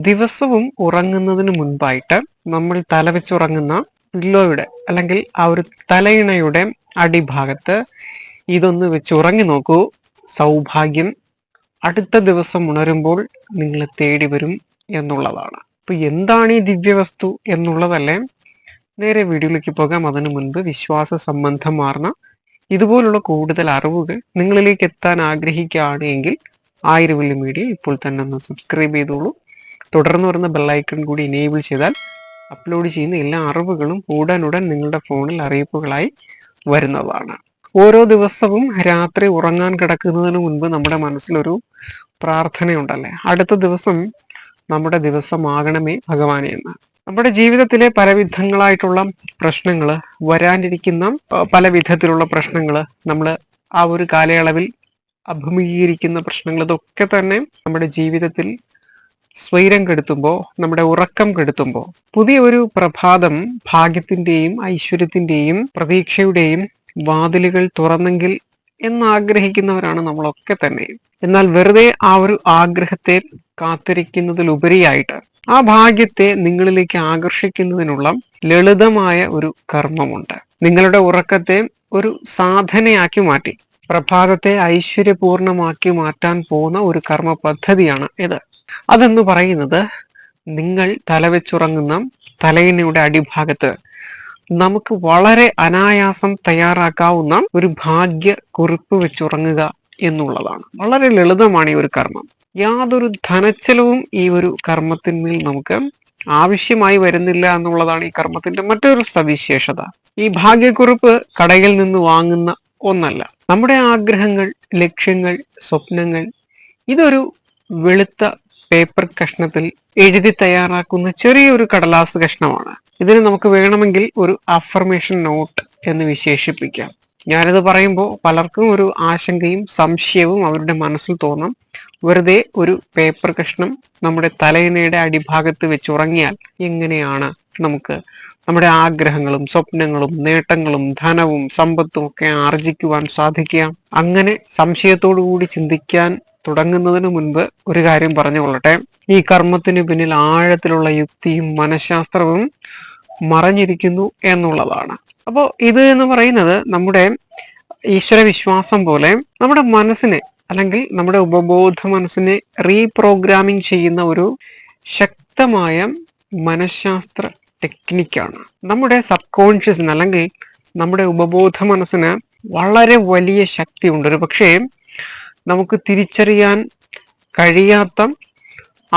ദിവസവും ഉറങ്ങുന്നതിന് മുൻപായിട്ട് നമ്മൾ തലവെച്ചുറങ്ങുന്ന പില്ലോയുടെ അല്ലെങ്കിൽ ആ ഒരു തലയിണയുടെ അടിഭാഗത്ത് ഇതൊന്ന് വെച്ച് ഉറങ്ങി നോക്കൂ. സൗഭാഗ്യം അടുത്ത ദിവസം ഉണരുമ്പോൾ നിങ്ങൾ തേടി വരും എന്നുള്ളതാണ്. അപ്പൊ എന്താണ് ഈ ദിവ്യവസ്തു എന്നുള്ളതല്ലേ നേരെ വീഡിയോയിലേക്ക് പോകാം. അതിനു മുൻപ് വിശ്വാസ സംബന്ധമാർന്ന ഇതുപോലുള്ള കൂടുതൽ അറിവുകൾ നിങ്ങളിലേക്ക് എത്താൻ ആഗ്രഹിക്കുകയാണ് എങ്കിൽ ആയിരം മീഡിയ ഇപ്പോൾ തന്നെ ഒന്ന് സബ്സ്ക്രൈബ് ചെയ്തോളൂ. തുടർന്ന് വരുന്ന ബെല്ലൈക്കൺ കൂടി ഇനേബിൾ ചെയ്താൽ അപ്ലോഡ് ചെയ്യുന്ന എല്ലാ അറിവുകളും ഉടനുടൻ നിങ്ങളുടെ ഫോണിൽ അറിയിപ്പുകളായി വരുന്നതാണ്. ഓരോ ദിവസവും രാത്രി ഉറങ്ങാൻ കിടക്കുന്നതിന് മുൻപ് നമ്മുടെ മനസ്സിലൊരു പ്രാർത്ഥനയുണ്ടല്ലേ? അടുത്ത ദിവസം നമ്മുടെ ദിവസമാകണമേ ഭഗവാനെ എന്ന്. നമ്മുടെ ജീവിതത്തിലെ പലവിധങ്ങളായിട്ടുള്ള പ്രശ്നങ്ങൾ വരാനിരിക്കുന്ന പല വിധത്തിലുള്ള പ്രശ്നങ്ങൾ നമ്മൾ ആ ഒരു കാലയളവിൽ അഭിമുഖീകരിക്കുന്ന പ്രശ്നങ്ങൾ ഇതൊക്കെ തന്നെ നമ്മുടെ ജീവിതത്തിൽ സ്വൈരം കെടുത്തുമ്പോൾ നമ്മുടെ ഉറക്കം കെടുത്തുമ്പോൾ പുതിയ ഒരു പ്രഭാതം ഭാഗ്യത്തിന്റെയും ഐശ്വര്യത്തിന്റെയും പ്രതീക്ഷയുടെയും വാതിലുകൾ തുറന്നെങ്കിൽ എന്നാഗ്രഹിക്കുന്നവരാണ് നമ്മളൊക്കെ തന്നെ. എന്നാൽ വെറുതെ ആ ഒരു ആഗ്രഹത്തെ കാത്തിരിക്കുന്നതിലുപരിയായിട്ട് ആ ഭാഗ്യത്തെ നിങ്ങളിലേക്ക് ആകർഷിക്കുന്നതിനുള്ള ലളിതമായ ഒരു കർമ്മമുണ്ട്. നിങ്ങളുടെ ഉറക്കത്തെ ഒരു സാധനയാക്കി മാറ്റി പ്രഭാതത്തെ ഐശ്വര്യപൂർണമാക്കി മാറ്റാൻ പോകുന്ന ഒരു കർമ്മ പദ്ധതിയാണ് ഇത്. അതെന്ന് പറയുന്നത്? നിങ്ങൾ തലവെച്ചുറങ്ങുന്ന തലയിണയുടെ അടിഭാഗത്ത് നമുക്ക് വളരെ അനായാസം തയ്യാറാക്കാവുന്ന ഒരു ഭാഗ്യ കുറിപ്പ് വെച്ചുറങ്ങുക എന്നുള്ളതാണ്. വളരെ ലളിതമാണ് ഈ ഒരു കർമ്മം. യാതൊരു ധനച്ചെലവും ഈ ഒരു കർമ്മത്തിന്മേൽ നമുക്ക് ആവശ്യമായി വരുന്നില്ല എന്നുള്ളതാണ് ഈ കർമ്മത്തിന്റെ മറ്റൊരു സവിശേഷത. ഈ ഭാഗ്യക്കുറിപ്പ് കടയിൽ നിന്ന് വാങ്ങുന്ന ഒന്നല്ല. നമ്മുടെ ആഗ്രഹങ്ങൾ ലക്ഷ്യങ്ങൾ സ്വപ്നങ്ങൾ ഇതൊരു വെളുത്ത പേപ്പർ കഷ്ണത്തിൽ എഴുതി തയ്യാറാക്കുന്ന ചെറിയൊരു കടലാസ് കഷ്ണമാണ്. ഇതിന് നമുക്ക് വേണമെങ്കിൽ ഒരു അഫർമേഷൻ നോട്ട് എന്ന് വിശേഷിപ്പിക്കാം. ഞാനിത് പറയുമ്പോൾ പലർക്കും ഒരു ആശങ്കയും സംശയവും അവരുടെ മനസ്സിൽ തോന്നാം. വെറുതെ ഒരു പേപ്പർ കഷ്ണം നമ്മുടെ തലയിണയുടെ അടിഭാഗത്ത് വെച്ച് ഉറങ്ങിയാൽ എങ്ങനെയാണ് നമുക്ക് നമ്മുടെ ആഗ്രഹങ്ങളും സ്വപ്നങ്ങളും നേട്ടങ്ങളും ധനവും സമ്പത്തും ഒക്കെ ആർജിക്കുവാൻ സാധിക്കുക? അങ്ങനെ സംശയത്തോടു കൂടി ചിന്തിക്കാൻ തുടങ്ങുന്നതിന് മുൻപ് ഒരു കാര്യം പറഞ്ഞു കൊള്ളട്ടെ ഈ കർമ്മത്തിന് പിന്നിൽ ആഴത്തിലുള്ള യുക്തിയും മനഃശാസ്ത്രവും മറഞ്ഞിരിക്കുന്നു എന്നുള്ളതാണ്. അപ്പോൾ ഇത് എന്ന് പറയുന്നത് നമ്മുടെ ഈശ്വര വിശ്വാസം പോലെ നമ്മുടെ മനസ്സിനെ അല്ലെങ്കിൽ നമ്മുടെ ഉപബോധ മനസ്സിനെ റീപ്രോഗ്രാമിംഗ് ചെയ്യുന്ന ഒരു ശക്തമായ മനഃശാസ്ത്ര ടെക്നിക്കാണ് നമ്മുടെ സബ് കോൺഷ്യസിന് അല്ലെങ്കിൽ നമ്മുടെ ഉപബോധ മനസ്സിന് വളരെ വലിയ ശക്തിയുണ്ട്. ഒരു പക്ഷേ നമുക്ക് തിരിച്ചറിയാൻ കഴിയാത്ത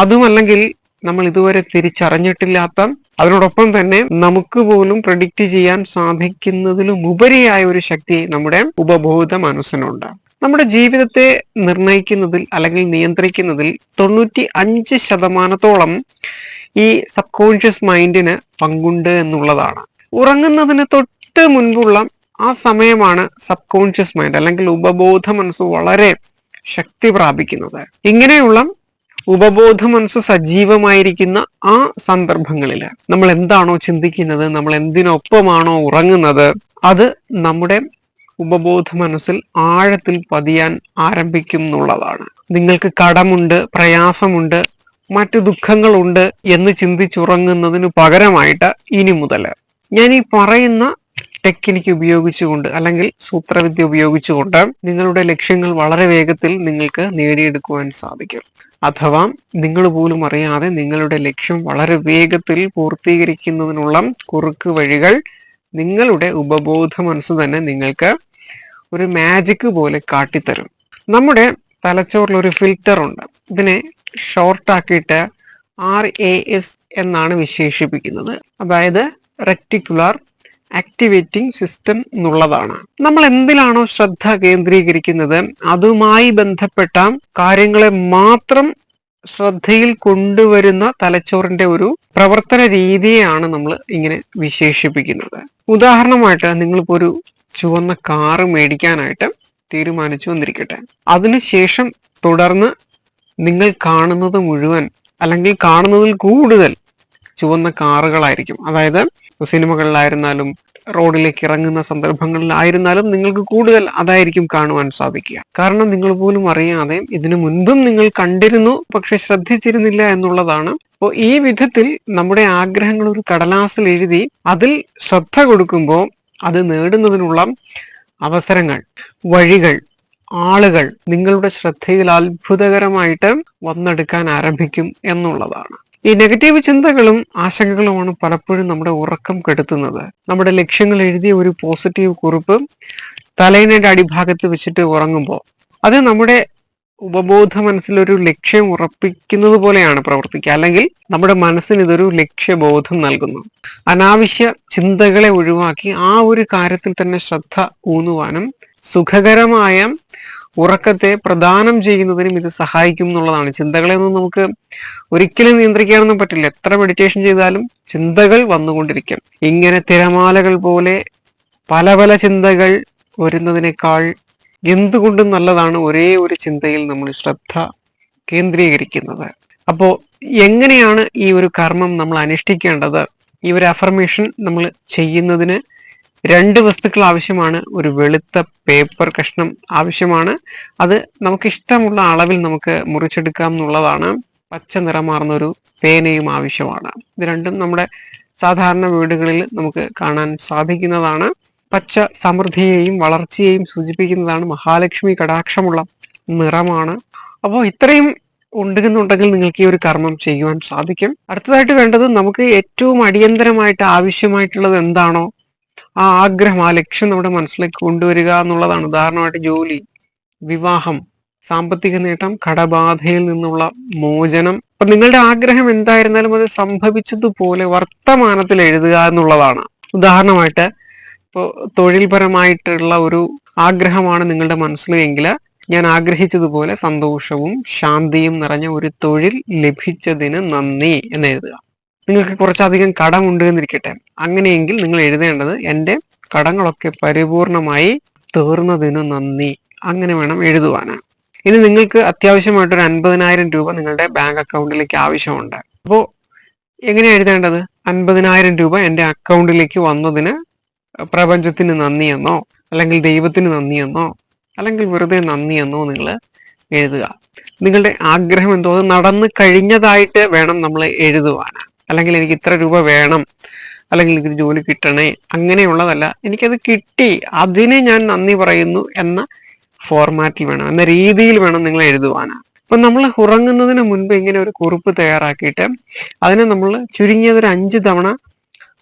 അതുമല്ലെങ്കിൽ നമ്മൾ ഇതുവരെ തിരിച്ചറിഞ്ഞിട്ടില്ലാത്ത അതിനോടൊപ്പം തന്നെ നമുക്ക് പോലും പ്രഡിക്റ്റ് ചെയ്യാൻ സാധിക്കുന്നതിലും ഉപരിയായ ഒരു ശക്തി നമ്മുടെ ഉപബോധ മനസ്സിനുണ്ട്. നമ്മുടെ ജീവിതത്തെ നിർണയിക്കുന്നതിൽ അല്ലെങ്കിൽ നിയന്ത്രിക്കുന്നതിൽ തൊണ്ണൂറ്റി അഞ്ച് ശതമാനത്തോളം ഈ സബ് കോൺഷ്യസ് മൈൻഡിന് പങ്കുണ്ട് എന്നുള്ളതാണ്. ഉറങ്ങുന്നതിന് തൊട്ട് മുൻപുള്ള ആ സമയമാണ് സബ് കോൺഷ്യസ് മൈൻഡ് അല്ലെങ്കിൽ ഉപബോധ മനസ്സ് വളരെ ശക്തി പ്രാപിക്കുന്നത്. ഇങ്ങനെയുള്ള ഉപബോധ മനസ്സ് സജീവമായിരിക്കുന്ന ആ സന്ദർഭങ്ങളിൽ നമ്മൾ എന്താണോ ചിന്തിക്കുന്നത് നമ്മൾ എന്തിനൊപ്പമാണോ ഉറങ്ങുന്നത് അത് നമ്മുടെ ഉപബോധ മനസ്സിൽ ആഴത്തിൽ പതിയാൻ ആരംഭിക്കും എന്നുള്ളതാണ്. നിങ്ങൾക്ക് കടമുണ്ട് പ്രയാസമുണ്ട് മറ്റു ദുഃഖങ്ങളുണ്ട് എന്ന് ചിന്തിച്ചുറങ്ങുന്നതിന് പകരമായിട്ട് ഇനി മുതൽ ഞാൻ ഈ പറയുന്ന ടെക്നിക്ക് ഉപയോഗിച്ചുകൊണ്ട് അല്ലെങ്കിൽ സൂത്രവിദ്യ ഉപയോഗിച്ചുകൊണ്ട് നിങ്ങളുടെ ലക്ഷ്യങ്ങൾ വളരെ വേഗത്തിൽ നിങ്ങൾക്ക് നേടിയെടുക്കുവാൻ സാധിക്കും. അഥവാ നിങ്ങൾ പോലും അറിയാതെ നിങ്ങളുടെ ലക്ഷ്യം വളരെ വേഗത്തിൽ പൂർത്തീകരിക്കുന്നതിനുള്ള കുറുക്ക് വഴികൾ നിങ്ങളുടെ ഉപബോധ മനസ്സ് തന്നെ നിങ്ങൾക്ക് ഒരു മാജിക് പോലെ കാട്ടിത്തരും. നമ്മുടെ തലച്ചോറിൽ ഒരു ഫിൽറ്റർ ഉണ്ട്. ഇതിനെ ഷോർട്ടാക്കിയിട്ട് ആർ എ എസ് എന്നാണ് വിശേഷിപ്പിക്കുന്നത്. അതായത് റെക്ടിക്കുലാർ ആക്ടിവേറ്റിംഗ് സിസ്റ്റം എന്നുള്ളതാണ്. നമ്മൾ എന്തിലാണോ ശ്രദ്ധ കേന്ദ്രീകരിക്കുന്നത് അതുമായി ബന്ധപ്പെട്ട കാര്യങ്ങളെ മാത്രം ശ്രദ്ധയിൽ കൊണ്ടുവരുന്ന തലച്ചോറിന്റെ ഒരു പ്രവർത്തന രീതിയാണ് നമ്മൾ ഇങ്ങനെ വിശേഷിപ്പിക്കുന്നത്. ഉദാഹരണമായിട്ട് നിങ്ങളിപ്പോ ഒരു ചുവന്ന കാറ് മേടിക്കാനായിട്ട് തീരുമാനിച്ചു വന്നിരിക്കട്ടെ. അതിനുശേഷം തുടർന്ന് നിങ്ങൾ കാണുന്നത് മുഴുവൻ അല്ലെങ്കിൽ കാണുന്നതിൽ കൂടുതൽ ചുവന്ന കാറുകളായിരിക്കും. അതായത് സിനിമകളിലായിരുന്നാലും റോഡിലേക്ക് ഇറങ്ങുന്ന സന്ദർഭങ്ങളിലായിരുന്നാലും നിങ്ങൾക്ക് കൂടുതൽ അതായിരിക്കും കാണുവാൻ സാധിക്കുക. കാരണം നിങ്ങൾ പോലും അറിയാതെ ഇതിനു മുൻപും നിങ്ങൾ കണ്ടിരുന്നു പക്ഷെ ശ്രദ്ധിച്ചിരുന്നില്ല എന്നുള്ളതാണ്. അപ്പോൾ ഈ വിധത്തിൽ നമ്മുടെ ആഗ്രഹങ്ങൾ ഒരു കടലാസിൽ എഴുതി അതിൽ ശ്രദ്ധ കൊടുക്കുമ്പോൾ അത് നേടുന്നതിനുള്ള അവസരങ്ങൾ വഴികൾ ആളുകൾ നിങ്ങളുടെ ശ്രദ്ധയിൽ അത്ഭുതകരമായിട്ട് വന്നെടുക്കാൻ ആരംഭിക്കും എന്നുള്ളതാണ്. ഈ നെഗറ്റീവ് ചിന്തകളും ആശങ്കകളുമാണ് പലപ്പോഴും നമ്മുടെ ഉറക്കം കെടുത്തുന്നത്. നമ്മുടെ ലക്ഷ്യങ്ങൾ എഴുതിയ ഒരു പോസിറ്റീവ് കുറിപ്പ് തലയിണയുടെ അടിഭാഗത്ത് വെച്ചിട്ട് ഉറങ്ങുമ്പോൾ അത് നമ്മുടെ ഉപബോധ മനസ്സിലൊരു ലക്ഷ്യം ഉറപ്പിക്കുന്നത് പോലെയാണ് പ്രവർത്തിക്കുക. അല്ലെങ്കിൽ നമ്മുടെ മനസ്സിന് ഇതൊരു ലക്ഷ്യബോധം നൽകുന്നു. അനാവശ്യ ചിന്തകളെ ഒഴിവാക്കി ആ ഒരു കാര്യത്തിൽ തന്നെ ശ്രദ്ധ ഊന്നുവാനും സുഖകരമായ ഉറക്കത്തെ പ്രദാനം ചെയ്യുന്നതിനും ഇത് സഹായിക്കും എന്നുള്ളതാണ്. ചിന്തകളെ ഒന്നും നമുക്ക് ഒരിക്കലും നിയന്ത്രിക്കാനൊന്നും പറ്റില്ല. എത്ര മെഡിറ്റേഷൻ ചെയ്താലും ചിന്തകൾ വന്നുകൊണ്ടിരിക്കും. ഇങ്ങനെ തിരമാലകൾ പോലെ പല പല ചിന്തകൾ വരുന്നതിനേക്കാൾ എന്തുകൊണ്ടും നല്ലതാണ് ഒരേ ഒരു ചിന്തയിൽ നമ്മൾ ശ്രദ്ധ കേന്ദ്രീകരിക്കുന്നത്. അപ്പോൾ എങ്ങനെയാണ് ഈ ഒരു കർമ്മം നമ്മൾ അനുഷ്ഠിക്കേണ്ടത്? ഈ ഒരു അഫർമേഷൻ നമ്മൾ ചെയ്യുന്നതിന് രണ്ട് വസ്തുക്കൾ ആവശ്യമാണ്. ഒരു വെളുത്ത പേപ്പർ കഷ്ണം ആവശ്യമാണ്. അത് നമുക്ക് ഇഷ്ടമുള്ള അളവിൽ നമുക്ക് മുറിച്ചെടുക്കാം എന്നുള്ളതാണ്. പച്ച നിറമാർന്ന ഒരു പേനയും ആവശ്യമാണ്. ഇത് രണ്ടും നമ്മുടെ സാധാരണ വീടുകളിൽ നമുക്ക് കാണാൻ സാധിക്കുന്നതാണ്. പച്ച സമൃദ്ധിയെയും വളർച്ചയെയും സൂചിപ്പിക്കുന്നതാണ് മഹാലക്ഷ്മി കടാക്ഷമുള്ള നിറമാണ്. അപ്പോൾ ഇത്രയും ഉണ്ടെന്നുണ്ടെങ്കിൽ നിങ്ങൾക്ക് ഈ ഒരു കർമ്മം ചെയ്യുവാൻ സാധിക്കും. അടുത്തതായിട്ട് വേണ്ടത് നമുക്ക് ഏറ്റവും അടിയന്തരമായിട്ട് ആവശ്യമായിട്ടുള്ളത് എന്താണോ ആ ആഗ്രഹം ആ ലക്ഷ്യം നമ്മുടെ മനസ്സിലേക്ക് കൊണ്ടുവരിക എന്നുള്ളതാണ്. ഉദാഹരണമായിട്ട് ജോലി വിവാഹം സാമ്പത്തിക നേട്ടം കടബാധയിൽ നിന്നുള്ള മോചനം. അപ്പൊ നിങ്ങളുടെ ആഗ്രഹം എന്തായിരുന്നാലും അത് സംഭവിച്ചതുപോലെ വർത്തമാനത്തിൽ എഴുതുക എന്നുള്ളതാണ്. ഉദാഹരണമായിട്ട് ഇപ്പോൾ തൊഴിൽപരമായിട്ടുള്ള ഒരു ആഗ്രഹമാണ് നിങ്ങളുടെ മനസ്സിലെങ്കിൽ ഞാൻ ആഗ്രഹിച്ചതുപോലെ സന്തോഷവും ശാന്തിയും നിറഞ്ഞ ഒരു തൊഴിൽ ലഭിച്ചതിന് നന്ദി എന്ന് എഴുതുക. നിങ്ങൾക്ക് കുറച്ചധികം കടമുണ്ട് എന്നിരിക്കട്ടെ. അങ്ങനെയെങ്കിൽ നിങ്ങൾ എഴുതേണ്ടത് എന്റെ കടങ്ങളൊക്കെ പരിപൂർണമായി തീർന്നതിന് നന്ദി. അങ്ങനെ വേണം എഴുതുവാനാണ് ഇനി നിങ്ങൾക്ക് അത്യാവശ്യമായിട്ട് ഒരു അൻപതിനായിരം രൂപ നിങ്ങളുടെ ബാങ്ക് അക്കൗണ്ടിലേക്ക് ആവശ്യമുണ്ട്. അപ്പോൾ എങ്ങനെയാണ് എഴുതേണ്ടത്? അൻപതിനായിരം രൂപ എന്റെ അക്കൗണ്ടിലേക്ക് വന്നതിന് പ്രപഞ്ചത്തിന് നന്ദിയെന്നോ അല്ലെങ്കിൽ ദൈവത്തിന് നന്ദിയെന്നോ അല്ലെങ്കിൽ വെറുതെ നന്ദിയെന്നോ നിങ്ങൾ എഴുതുക. നിങ്ങളുടെ ആഗ്രഹം എന്തോ നടന്നു കഴിഞ്ഞതായിട്ട് വേണം നമ്മൾ എഴുതുവാൻ അല്ലെങ്കിൽ എനിക്ക് ഇത്ര രൂപ വേണം അല്ലെങ്കിൽ എനിക്ക് ജോലി കിട്ടണേ അങ്ങനെയുള്ളതല്ല. എനിക്കത് കിട്ടി. അതിനെ ഞാൻ നന്ദി പറയുന്നു എന്ന ഫോർമാറ്റിൽ വേണം എന്ന രീതിയിൽ വേണം നിങ്ങൾ എഴുതുവാനാണ് അപ്പൊ നമ്മൾ ഉറങ്ങുന്നതിന് മുൻപ് ഇങ്ങനെ ഒരു കുറിപ്പ് തയ്യാറാക്കിയിട്ട് അതിനെ നമ്മൾ ചുരുങ്ങിയത് ഒരു അഞ്ച് തവണ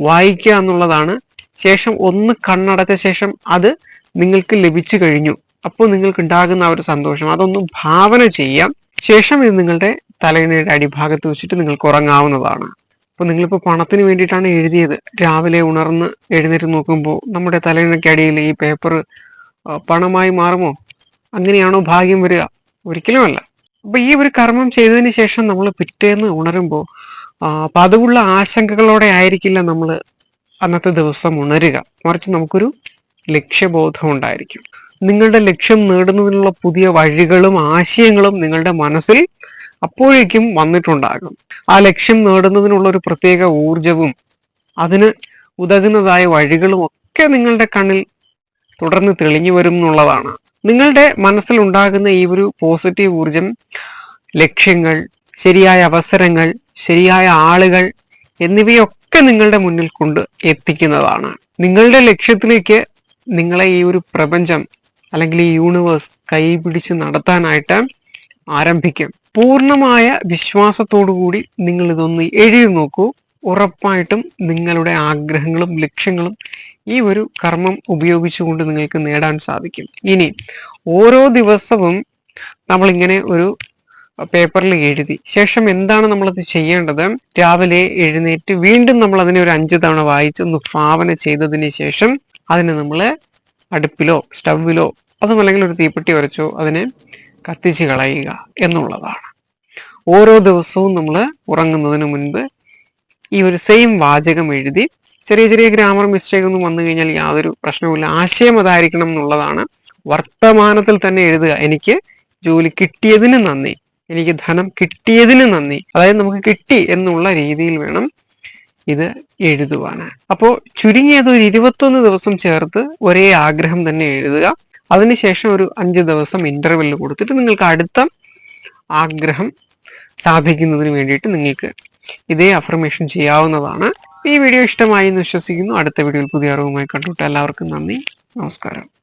വായിക്കുക എന്നുള്ളതാണ്. ശേഷം ഒന്ന് കണ്ണടച്ച ശേഷം അത് നിങ്ങൾക്ക് ലഭിച്ചു കഴിഞ്ഞു. അപ്പോൾ നിങ്ങൾക്ക് ഉണ്ടാകുന്ന ആ ഒരു സന്തോഷം. അതൊന്ന് ഭാവന ചെയ്യാം. ശേഷം ഇത് നിങ്ങളുടെ തലയിണയുടെ അടിഭാഗത്ത് വെച്ചിട്ട് നിങ്ങൾക്ക് ഉറങ്ങാവുന്നതാണ്. അപ്പൊ നിങ്ങളിപ്പോ പണത്തിന് വേണ്ടിയിട്ടാണ് എഴുതിയത്. രാവിലെ ഉണർന്ന് എഴുന്നേറ്റ് നോക്കുമ്പോൾ നമ്മുടെ തലയിണക്കടിയിൽ ഈ പേപ്പർ പണമായി മാറുമോ? അങ്ങനെയാണോ ഭാഗ്യം വരിക? ഒരിക്കലുമല്ല അപ്പൊ ഈ ഒരു കർമ്മം ചെയ്തതിന് ശേഷം നമ്മൾ പിറ്റേന്ന് ഉണരുമ്പോൾ പതിവുള്ള ആശങ്കകളോടെ ആയിരിക്കില്ല നമ്മൾ അന്നത്തെ ദിവസം ഉണരുക. മറിച്ച് നമുക്കൊരു ലക്ഷ്യബോധം ഉണ്ടായിരിക്കും. നിങ്ങളുടെ ലക്ഷ്യം നേടുന്നതിനുള്ള പുതിയ വഴികളും ആശയങ്ങളും നിങ്ങളുടെ മനസ്സിൽ അപ്പോഴേക്കും വന്നിട്ടുണ്ടാകും. ആ ലക്ഷ്യം നേടുന്നതിനുള്ള ഒരു പ്രത്യേക ഊർജവും അതിന് ഉതകുന്നതായ വഴികളും ഒക്കെ നിങ്ങളുടെ കണ്ണിൽ തുടർന്ന് തെളിഞ്ഞു വരും എന്നുള്ളതാണ്. നിങ്ങളുടെ മനസ്സിൽ ഉണ്ടാകുന്ന ഈ ഒരു പോസിറ്റീവ് ഊർജം ലക്ഷ്യങ്ങൾ ശരിയായ അവസരങ്ങൾ ശരിയായ ആളുകൾ എന്നിവയൊക്കെ നിങ്ങളുടെ മുന്നിൽ കൊണ്ട് എത്തിക്കുന്നതാണ്. നിങ്ങളുടെ ലക്ഷ്യത്തിലേക്ക് നിങ്ങളെ ഈ ഒരു പ്രപഞ്ചം അല്ലെങ്കിൽ ഈ യൂണിവേഴ്സ് കൈപിടിച്ച് നടത്താനായിട്ട് ആരംഭിക്കും. പൂർണമായ വിശ്വാസത്തോടു കൂടി നിങ്ങൾ ഇതൊന്ന് എഴുതി നോക്കൂ. ഉറപ്പായിട്ടും നിങ്ങളുടെ ആഗ്രഹങ്ങളും ലക്ഷ്യങ്ങളും ഈ ഒരു കർമ്മം ഉപയോഗിച്ചുകൊണ്ട് നിങ്ങൾക്ക് നേടാൻ സാധിക്കും. ഇനി ഓരോ ദിവസവും നമ്മളിങ്ങനെ ഒരു പേപ്പറിൽ എഴുതി. ശേഷം എന്താണ് നമ്മളത് ചെയ്യേണ്ടത്? രാവിലെ എഴുന്നേറ്റ് വീണ്ടും നമ്മൾ അതിനെ ഒരു അഞ്ച് തവണ വായിച്ചൊന്ന് ഭാവന ചെയ്തതിന് ശേഷം അതിനെ നമ്മൾ അടുപ്പിലോ സ്റ്റവിലോ അതും അല്ലെങ്കിൽ ഒരു തീപ്പെട്ടി വരച്ചോ അതിനെ കത്തിച്ച് കളയുക എന്നുള്ളതാണ്. ഓരോ ദിവസവും നമ്മൾ ഉറങ്ങുന്നതിന് മുൻപ് ഈ ഒരു സെയിം വാചകം എഴുതി ചെറിയ ചെറിയ ഗ്രാമർ മിസ്റ്റേക്ക് ഒന്നും വന്നു കഴിഞ്ഞാൽ യാതൊരു പ്രശ്നവുമില്ല. ആശയം അതായിരിക്കണം എന്നുള്ളതാണ് വർത്തമാനത്തിൽ തന്നെ എഴുതുക. എനിക്ക് ജോലി കിട്ടിയതിന് നന്ദി. എനിക്ക് ധനം കിട്ടിയതിന് നന്ദി. അതായത് നമുക്ക് കിട്ടി എന്നുള്ള രീതിയിൽ വേണം ഇത് എഴുതുവാണ്. അപ്പോൾ ചുരുങ്ങിയത് ഒരു ഇരുപത്തൊന്ന് ദിവസം ചേർത്ത് ഒരേ ആഗ്രഹം തന്നെ എഴുതുക. അതിനുശേഷം ഒരു അഞ്ച് ദിവസം ഇന്റർവെൽ കൊടുത്തിട്ട് നിങ്ങൾക്ക് അടുത്ത ആഗ്രഹം സാധിക്കുന്നതിന് വേണ്ടിയിട്ട് നിങ്ങൾക്ക് ഇതേ അഫർമേഷൻ ചെയ്യാവുന്നതാണ്. ഈ വീഡിയോ ഇഷ്ടമായി എന്ന് വിശ്വസിക്കുന്നു. അടുത്ത വീഡിയോയിൽ പുതിയ അറിവുമായി കണ്ടുട്ട് എല്ലാവർക്കും നന്ദി. നമസ്കാരം.